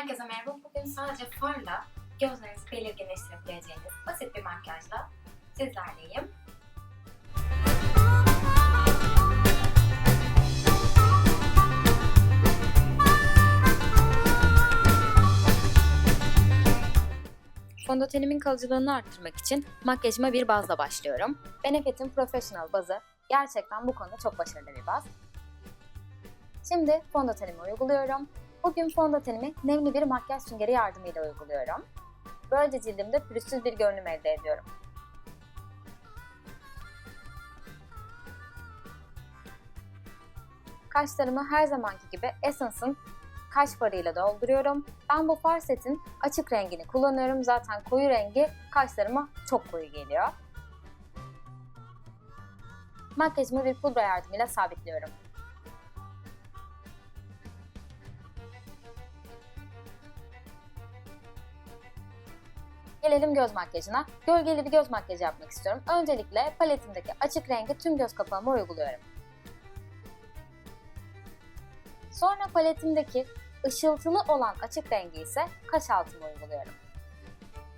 Herkese merhaba. Bugün sadece farla gözlerinizi belirginleştirebileceğiniz basit bir makyajla sizlerleyim. Fondötenimin kalıcılığını arttırmak için makyajıma bir bazla başlıyorum. Benefit'in Professional bazı gerçekten bu konuda çok başarılı bir baz. Şimdi fondötenimi uyguluyorum. Bugün fondötenimi nemli bir makyaj süngeri yardımıyla uyguluyorum. Böylece cildimde pürüzsüz bir görünüm elde ediyorum. Kaşlarımı her zamanki gibi Essence'ın kaş farıyla dolduruyorum. Ben bu far setin açık rengini kullanıyorum. Zaten koyu rengi kaşlarıma çok koyu geliyor. Makyajımı bir pudra yardımıyla sabitliyorum. Gelelim göz makyajına. Gölgeli bir göz makyajı yapmak istiyorum. Öncelikle paletimdeki açık rengi tüm göz kapağıma uyguluyorum. Sonra paletimdeki ışıltılı olan açık rengi ise kaş altıma uyguluyorum.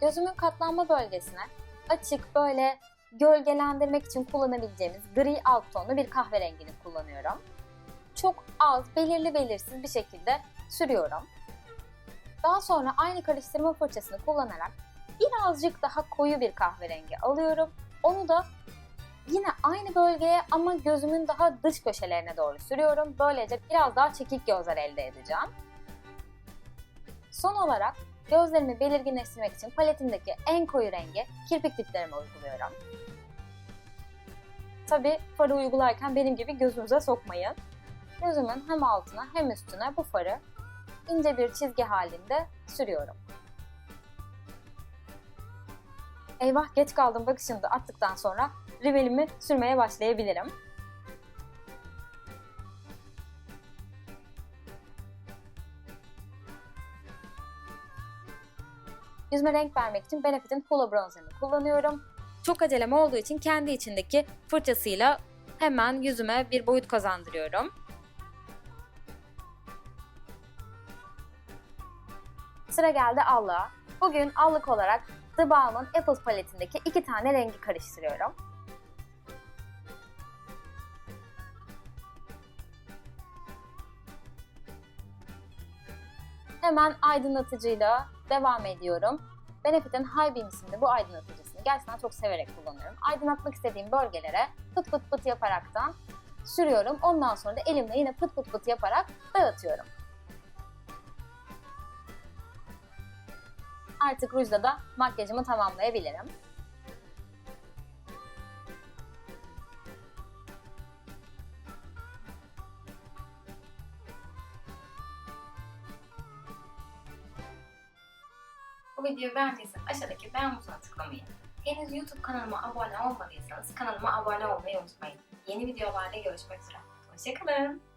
Gözümün katlanma bölgesine açık böyle gölgelendirmek için kullanabileceğimiz gri alt tonlu bir kahverengini kullanıyorum. Çok az, belirli belirsiz bir şekilde sürüyorum. Daha sonra aynı karıştırma fırçasını kullanarak birazcık daha koyu bir kahverengi alıyorum. Onu da yine aynı bölgeye ama gözümün daha dış köşelerine doğru sürüyorum. Böylece biraz daha çekik gözler elde edeceğim. Son olarak gözlerimi belirginleştirmek için paletimdeki en koyu rengi kirpik diplerime uyguluyorum. Tabi farı uygularken benim gibi gözünüze sokmayın. Gözümün hem altına hem üstüne bu farı ince bir çizgi halinde sürüyorum. Eyvah geç kaldım bakışını da attıktan sonra rimelimi sürmeye başlayabilirim. Yüzüme renk vermek için Benefit'in Holo Bronzer'ını kullanıyorum. Çok acelem olduğu için kendi içindeki fırçasıyla hemen yüzüme bir boyut kazandırıyorum. Sıra geldi allığa. Bugün allık olarak The Balm'ın Apple paletindeki iki tane rengi karıştırıyorum. Hemen aydınlatıcıyla devam ediyorum. Benefit'in High Beam bu aydınlatıcısını gerçekten çok severek kullanıyorum. Aydınlatmak istediğim bölgelere pıt pıt pıt yaparaktan sürüyorum. Ondan sonra da elimle yine pıt pıt pıt yaparak dağıtıyorum. Artık rujla da makyajımı tamamlayabilirim. Bu videoyu beğendiyseniz aşağıdaki beğen butonuna tıklamayı, henüz YouTube kanalıma abone olmadıysanız kanalıma abone olmayı unutmayın. Yeni videolarda görüşmek üzere. Hoşçakalın.